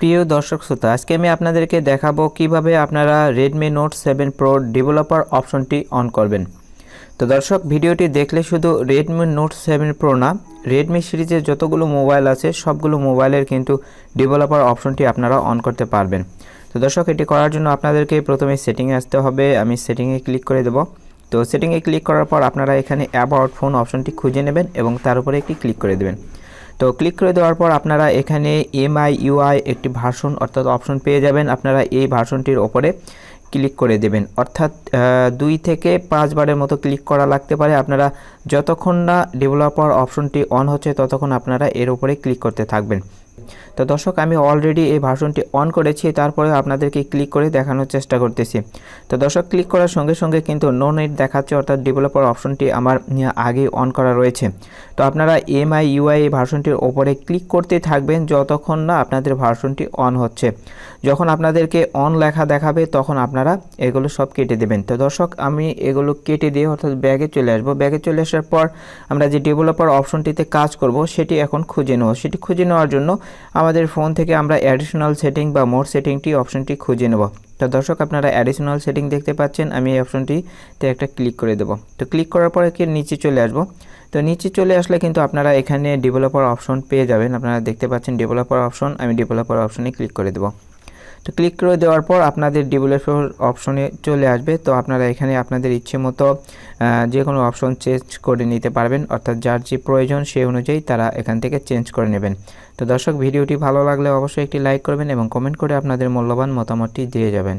প্রিয় দর্শক শ্রোতা, আজকে আমি আপনাদেরকে দেখাবো কীভাবে আপনারা Redmi note seven pro developer অপশনটি অন করবেন। তো দর্শক, ভিডিওটি দেখলে শুধু রেডমি নোট সেভেন প্রো না রেডমি সিরিজের যতগুলো মোবাইল আছে, সবগুলো মোবাইলের কিন্তু ডেভেলপার অপশনটি আপনারা অন করতে পারবেন। তো দর্শক, এটি করার জন্য আপনাদেরকে প্রথমে সেটিংয়ে আসতে হবে। আমি সেটিংয়ে ক্লিক করে দেবো। তো সেটিংয়ে ক্লিক করার পর আপনারা এখানে অ্যাবাউট ফোন অপশনটি খুঁজে নেবেন এবং তার উপরে একটি ক্লিক করে দেবেন। তো ক্লিক করে দেওয়ার পর আপনারা এখানে এমআই ইউআই একটি ভার্সন অর্থাৎ অপশন পেয়ে যাবেন। আপনারা এই ভার্সনটির ওপরে ক্লিক করে দেবেন। অর্থাৎ দুই থেকে পাঁচবারের মতো ক্লিক করা লাগতে পারে। আপনারা যতক্ষণ না ডেভেলপার অপশনটি অন হচ্ছে, ততক্ষণ আপনারা এর উপরে ক্লিক করতে থাকবেন। তো দর্শক, আমি অলরেডি এই ভার্সনটি অন করেছি। তারপরে আপনাদেরকে ক্লিক করে দেখানোর চেষ্টা করতেছি। তো দর্শক ক্লিক করার সঙ্গে সঙ্গে কিন্তু নো নেট দেখাচ্ছে। অর্থাৎ ডেভেলপার অপশনটি আমার আগে অন করা রয়েছে। তো আপনারা এমআই ইউআই ভার্সনটির ওপরে ক্লিক করতে থাকবেন যতক্ষণ না আপনাদের ভার্সনটি অন হচ্ছে। যখন আপনাদেরকে অন লেখা দেখাবে, তখন আপনারা এগুলো সব কেটে দেবেন। তো দর্শক, আমি এগুলো কেটে দিয়ে অর্থাৎ ব্যাগে চলে আসব। ব্যাগে চলে আসার পর আমরা যে ডেভেলপার অপশনটিতে কাজ করব, সেটি এখন খুঁজে নেব। সেটি খুঁজে নেওয়ার জন্য আমাদের ফোন থেকে আমরা অ্যাডিশনাল সেটিং বা মোর সেটিংটি অপশনটি খুঁজে নেব। তো দর্শক, আপনারা অ্যাডিশনাল সেটিং দেখতে পাচ্ছেন। আমি এই অপশনটিতে একটা ক্লিক করে দেবো। তো ক্লিক করার পরে কি নিচে চলে আসব? তো নিচে চলে আসলে কিন্তু আপনারা এখানে ডেভেলপার অপশন পেয়ে যাবেন। আপনারা দেখতে পাচ্ছেন ডেভেলপার অপশন আমি ডেভেলপার অপশনে ক্লিক করে দেবো। তো ক্লিক করে দেওয়ার পর আপনাদের ডেভেলপার অপশনে চলে আসবে। তো আপনারা এখানে আপনাদের ইচ্ছে মতো যে কোনো অপশন চেঞ্জ করে নিতে পারবেন। অর্থাৎ যার যে প্রয়োজন সেই অনুযায়ী তারা এখান থেকে চেঞ্জ করে নেবেন। তো দর্শক, ভিডিওটি ভালো লাগলে অবশ্যই একটি লাইক করবেন এবং কমেন্ট করে আপনাদের মূল্যবান মতামতটি দিয়ে যাবেন।